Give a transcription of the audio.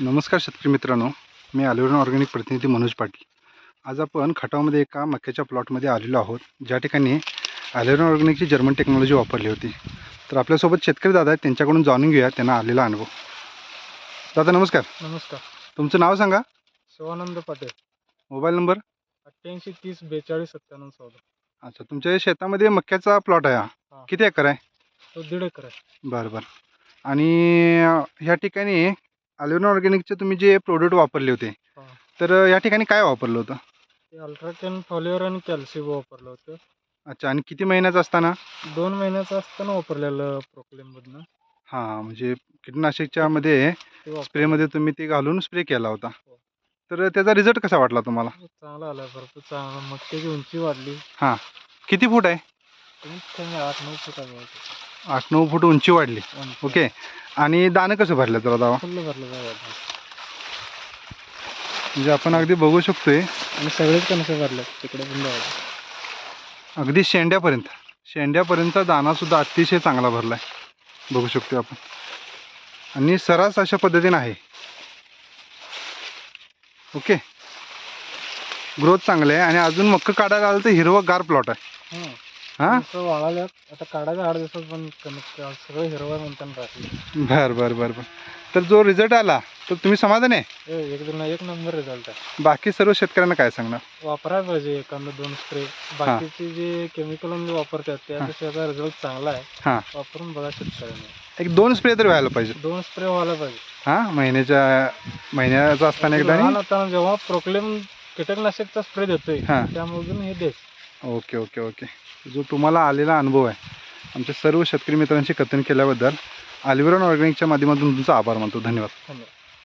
नमस्कार शेतकरी मित्रांनो. मी अलिवरण ऑर्गॅनिक प्रतिनिधी मनोज पाटील. आज आपण खटावमध्ये एका मक्याच्या प्लॉटमध्ये आलेलो आहोत. ज्या ठिकाणी अलिवरण ऑर्गॅनिकची जर्मन टेक्नॉलॉजी वापरली होती. तर आपल्यासोबत शेतकरी दादा आहेत. त्यांच्याकडून जाणून घेऊया. त्यांना आलेला अनुभव. दादा नमस्कार. नमस्कार. तुमचं नाव सांगा? शिवानंद पाटील. Mobile number? अठ्ठ्याऐंशी तीस बेचाळीस सत्त्याण्णव चौदा. अच्छा तुमच्या शेतामध्ये मक्याचा प्लॉट आहे हा. हा. किती एकर आहे? तो दीड एकर आहे. बरं बरं. आणि अं, ह्या ठिकाणी अलिवरण ऑर्गॅनिकचे तुम्ही जे प्रोडक्ट वापरले होते हा. तर या ठिकाणी काय वापरलं होतं? ते अल्ट्राकेन फॉलिओर आणि कॅल्शियम वापरलं होतं. अच्छा आणि किती महिन्याचं असताना? दोन महिन्याचं असताना वापरलेलं प्रोक्लेममधनं हां म्हणजे कीटकनाशकच्या मध्ये ते वापर स्प्रेमध्ये तुम्ही ते घालून स्प्रे केला होता. हो. तर त्याचा रिझल्ट कसा वाटला तुम्हाला? चांगला आला भरपूर चांगला. मक्याची उंची वाढली. किती फूट आहे? कमीत कमी आठ नऊ फुट आहे आठ नऊ फूट उंची वाढली. ओके. आणि दाणं कसं भरलं जरा दावा फुल्ल भरलं जाय म्हणजे आपण अगदी बघू शकतोय. आणि सगळेच कणसं भरले तिकडे पण अगदी शेंड्यापर्यंत. शेंड्यापर्यंतचा दाणासुद्धा अतिशय चांगला भरला आहे बघू शकतोय आपण. आणि सरास अशा पद्धतीने आहे. ओके. ग्रोथ चांगले आहे आणि अजून मक्क काढायला आलं तर हिरवं गार प्लॉट आहे. हां? वाळाल्यात. आता काढायचं आठ दिवसात पण कमीत कमी सगळं हिरवं म्हणताना राहते बर बर बर बर. तर जो रिझल्ट आला तर तुम्ही समाधान आहे? ए, एक दोन एक नंबर रिझल्ट आहे. बाकी सर्व शेतकऱ्यांना काय सांगणार? वापरायला पाहिजे एखादं दोन स्प्रे बाकीचे जे केमिकल वापरतात त्यापेक्षा याचा रिझल्ट चांगला आहे. वापरून बघा शेतकऱ्यांनी. एक दोन स्प्रे तरी व्हायला पाहिजे. दोन स्प्रे व्हायला पाहिजे. हां? महिन्याच्या महिन्याचा असताना एकदा लहान आणि असताना जेव्हा प्रोक्लेम कीटकनाशकचा स्प्रे देतोय हां. त्यामधून हे देत. Okay okay okay. जो तुम्हाला आलेला अनुभव आहे आमच्या सर्व शेतकरी मित्रांशी कथन केल्याबद्दल अलिवरन ऑर्गॅनिकच्या माध्यमातून तुमचा आभार मानतो. धन्यवाद. धन्यवाद.